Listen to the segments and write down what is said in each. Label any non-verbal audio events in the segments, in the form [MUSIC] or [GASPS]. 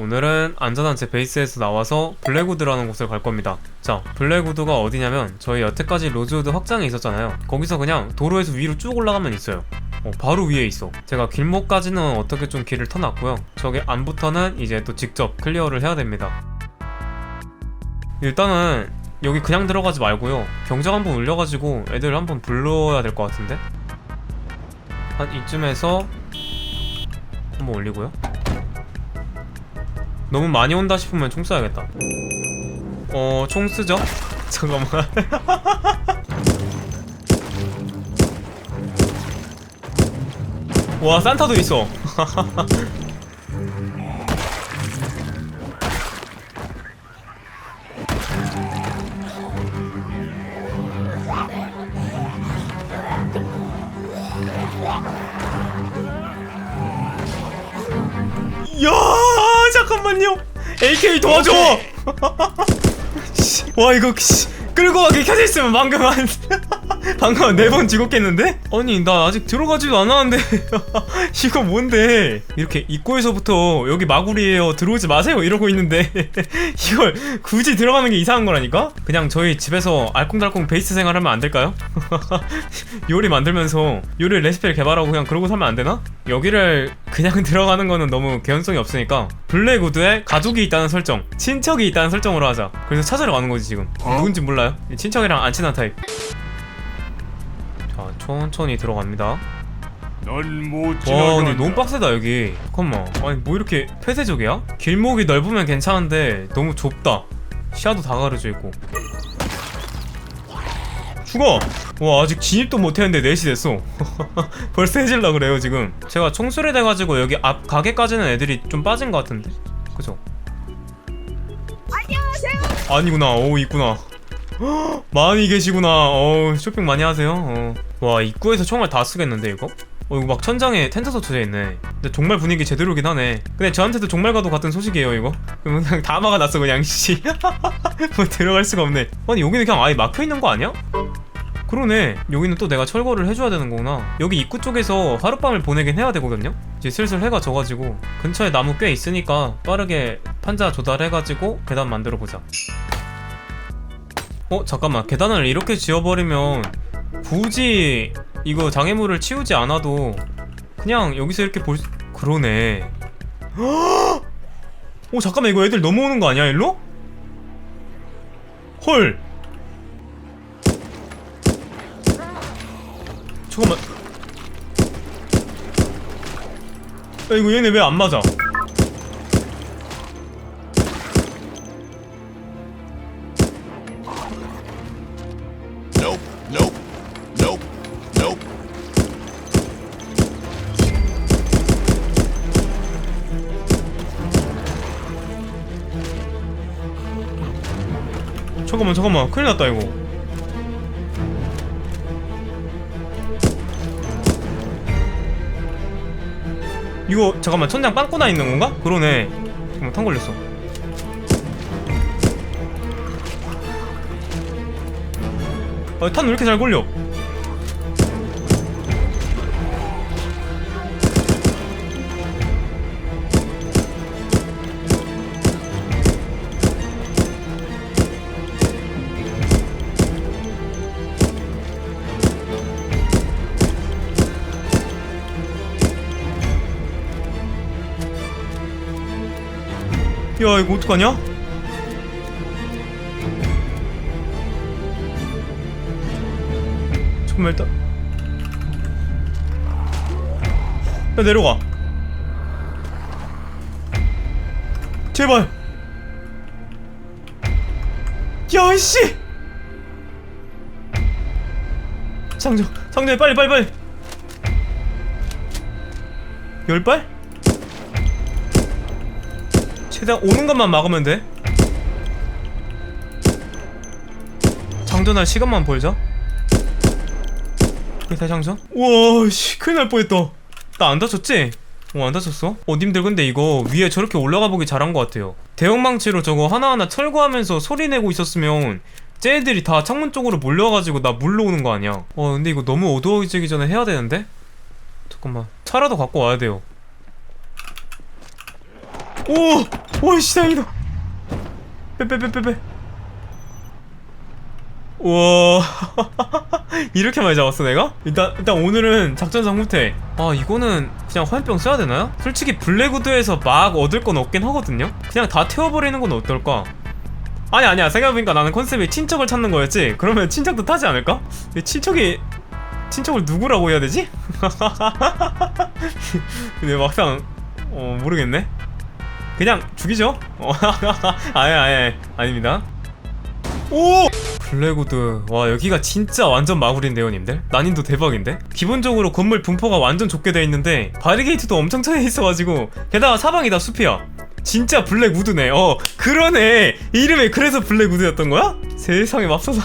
오늘은 안전한 제 베이스에서 나와서 블랙우드라는 곳을 갈 겁니다. 자, 블랙우드가 어디냐면 저희 여태까지 로즈우드 확장이 있었잖아요. 거기서 그냥 도로에서 위로 쭉 올라가면 있어요. 어, 바로 위에 있어. 제가 길목까지는 어떻게 좀 길을 터놨고요. 저기 안부터는 이제 또 직접 클리어를 해야 됩니다. 일단은 여기 그냥 들어가지 말고요. 경적 한번 울려가지고 애들 한번 불러야 될 것 같은데? 한 이쯤에서 한번 올리고요. 너무 많이 온다 싶으면 총 쏴야겠다. 어, 총 쓰죠? [LAUGHS] 잠깐만. [LAUGHS] 와, 산타도 있어. [LAUGHS] 잠깐만요. AK 도와줘. 씨, [LAUGHS] 와 이거 씨, 끌고 가게 켜져 있으면 방금 한 [LAUGHS] 방금 네번 죽었겠는데? 아니 나 아직 들어가지도 않았는데 [LAUGHS] 이거 뭔데? 이렇게 입구에서부터 여기 마구리에요 들어오지 마세요 이러고 있는데 [LAUGHS] 이걸 굳이 들어가는 게 이상한 거라니까? 그냥 저희 집에서 알콩달콩 베이스 생활하면 안 될까요? 요리 만들면서 요리 레시피를 개발하고 그냥 그러고 살면 안 되나? 여기를 그냥 들어가는 거는 너무 개연성이 없으니까 블랙우드에 가족이 있다는 설정, 친척이 있다는 설정으로 하자. 그래서 찾으러 가는 거지 지금. 누군지 몰라요? 친척이랑 안 친한 타입. 자, 천천히 들어갑니다. 넌못 와. 근데 너무 빡세다 여기. 잠깐만. 아니 뭐 이렇게 폐쇄적이야? 길목이 넓으면 괜찮은데 너무 좁다. 시야도 다 가려져 있고. 죽어! 와 아직 진입도 못했는데 4시 됐어 [LAUGHS] 벌써 해질라 그래요 지금 제가 총수리 돼가지고 여기 앞 가게까지는 애들이 좀 빠진 것 같은데 그죠? 안녕하세요 아니구나 오 있구나 헉, [GASPS] 많이 계시구나. 어 쇼핑 많이 하세요. 어. 와 입구에서 총알 다 쓰겠는데 이거? 어 이거 막 천장에 텐트 서쳐져 있네. 근데 정말 분위기 제대로긴 하네. 근데 저한테도 정말과도 같은 소식이에요 이거? 그냥 다 막아놨어 그냥 씨 뭐 [LAUGHS] 들어갈 수가 없네. 아니 여기는 그냥 아예 막혀있는 거 아니야? 그러네. 여기는 또 내가 철거를 해줘야 되는 거구나. 여기 입구 쪽에서 하룻밤을 보내긴 해야 되거든요? 이제 슬슬 해가 져가지고. 근처에 나무 꽤 있으니까 빠르게 판자 조달해가지고 계단 만들어 보자 어 잠깐만. 계단을 이렇게 지어버리면 굳이 이거 장애물을 치우지 않아도 그냥 여기서 이렇게 볼 수... 그러네. [GASPS] 어 잠깐만. 이거 애들 넘어오는 거 아니야 일로? 헐. 잠깐만. 야 이거 얘네 왜 안 맞아 잠깐만 잠깐만. 큰일 났다 이거. 이거 잠깐만. 천장 빵꾸 나 있는 건가? 그러네. 잠깐만 탄 걸렸어. 아, 탄 왜 이렇게 잘 걸려? 이거 어떡하냐? 잠깐만 일단. 야 내려가. 제발. 야이씨! 상점 상점에 빨리 빨리 빨리. 열 발? 최대한 오는 것만 막으면 돼. 장전할 시간만 벌자. 회사 장전? 우와, 씨, 큰일 날 뻔했다. 나 안 다쳤지? 어, 안 다쳤어? 어, 님들 근데 이거 위에 저렇게 올라가 보기 잘한 것 같아요. 대형망치로 저거 하나하나 철거하면서 소리 내고 있었으면 쟤네들이 다 창문 쪽으로 몰려가지고 나 물러오는 거 아니야. 어, 근데 이거 너무 어두워지기 전에 해야 되는데? 잠깐만. 차라도 갖고 와야 돼요. 오! 오이씨 다행이다 빼빼빼빼빼 우와 [LAUGHS] 이렇게 많이 잡았어 내가? 일단 일단 오늘은 작전상 후퇴 아 이거는 그냥 화염병 써야 되나요? 솔직히 블랙우드에서 막 얻을 건 없긴 하거든요 그냥 다 태워버리는 건 어떨까? 아니 아니야 생각해보니까 나는 컨셉이 친척을 찾는 거였지 그러면 친척도 타지 않을까? 친척이 친척을 누구라고 해야 되지? [LAUGHS] 근데 막상 어 모르겠네 그냥 죽이죠? 어, [LAUGHS] 아예 아예 아닙니다. 오! 블랙우드. 와 여기가 진짜 완전 마구리인데요 님들? 난이도 대박인데? 기본적으로 건물 분포가 완전 좁게 돼 있는데 바리게이트도 엄청 쳐져 있어가지고 게다가 사방이 다 숲이야. 진짜 블랙우드네. 어 그러네. 이름이 그래서 블랙우드였던 거야? 세상에 맙소사.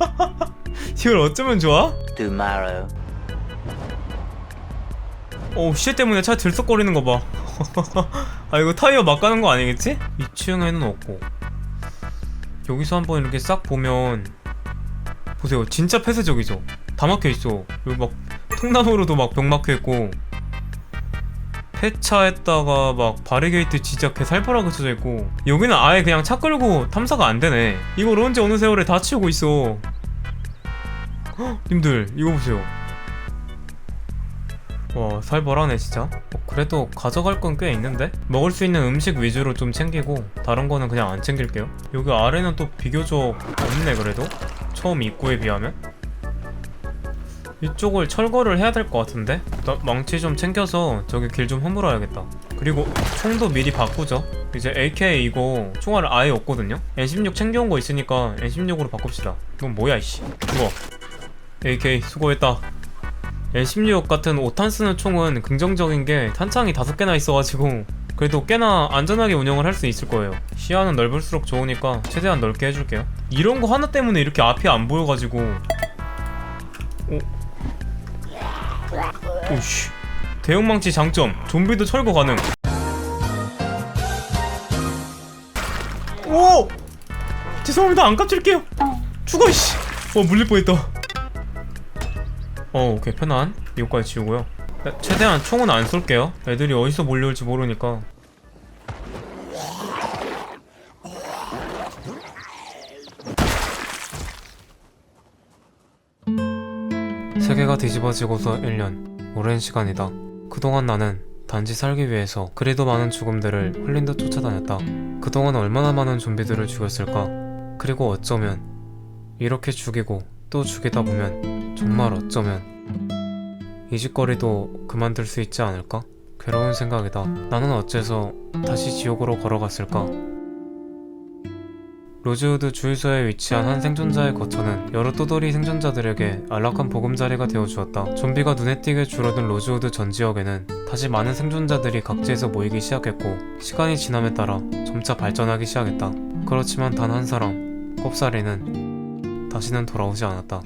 [LAUGHS] 이걸 어쩌면 좋아? tomorrow. 오, 씨 때문에 차 들썩거리는 거 봐. [LAUGHS] 아, 이거 타이어 막 가는 거 아니겠지? 2층에는 없고. 여기서 한번 이렇게 싹 보면 보세요. 진짜 폐쇄적이죠? 다 막혀 있어. 여기 막 통나무로도 막 병 막혀 있고 폐차했다가 막 바리게이트 진짜 개 살벌하게 쳐져 있고 여기는 아예 그냥 차 끌고 탐사가 안 되네. 이걸 언제 어느 세월에 다 치우고 있어. 헉, [GASPS] 님들 이거 보세요. 와 살 벌하네 진짜. 어, 그래도 가져갈 건 꽤 있는데? 먹을 수 있는 음식 위주로 좀 챙기고 다른 거는 그냥 안 챙길게요. 여기 아래는 또 비교적 없네 그래도. 처음 입구에 비하면. 이쪽을 철거를 해야 될 것 같은데? 나 망치 좀 챙겨서 저기 길 좀 허물어야겠다. 그리고 총도 미리 바꾸죠. 이제 AK 이거 총알을 아예 없거든요. N16 챙겨온 거 있으니까 N16으로 바꿉시다. 이건 뭐야 이씨. 이거 AK 수고했다 N16 같은 5탄 쓰는 총은 긍정적인 게 탄창이 다섯 개나 있어가지고 그래도 꽤나 안전하게 운영을 할 수 있을 거예요. 시야는 넓을수록 좋으니까 최대한 넓게 해줄게요. 이런 거 하나 때문에 이렇게 앞이 안 보여가지고 오 오씨 대형망치 장점 좀비도 철거 가능. 오 죄송합니다 안 깜칠게요. 죽어 씨. 어 물릴 뻔했다. 어 오케이. 편안. 이거까지 지우고요. 네, 최대한 총은 안 쏠게요. 애들이 어디서 몰려올지 모르니까. 세계가 뒤집어지고서 1년. 오랜 시간이다. 그동안 나는 단지 살기 위해서 그리도 많은 죽음들을 흘린 듯 쫓아다녔다. 그동안 얼마나 많은 좀비들을 죽였을까? 그리고 어쩌면 이렇게 죽이고 또 죽이다 보면 정말 어쩌면 이 짓거리도 그만둘 수 있지 않을까? 괴로운 생각이다. 나는 어째서 다시 지옥으로 걸어갔을까? 로즈우드 주유소에 위치한 한 생존자의 거처는 여러 또돌이 생존자들에게 안락한 보금자리가 되어주었다. 좀비가 눈에 띄게 줄어든 로즈우드 전 지역에는 다시 많은 생존자들이 각지에서 모이기 시작했고 시간이 지남에 따라 점차 발전하기 시작했다. 그렇지만 단 한 사람, 꼽사리는 다시는 돌아오지 않았다.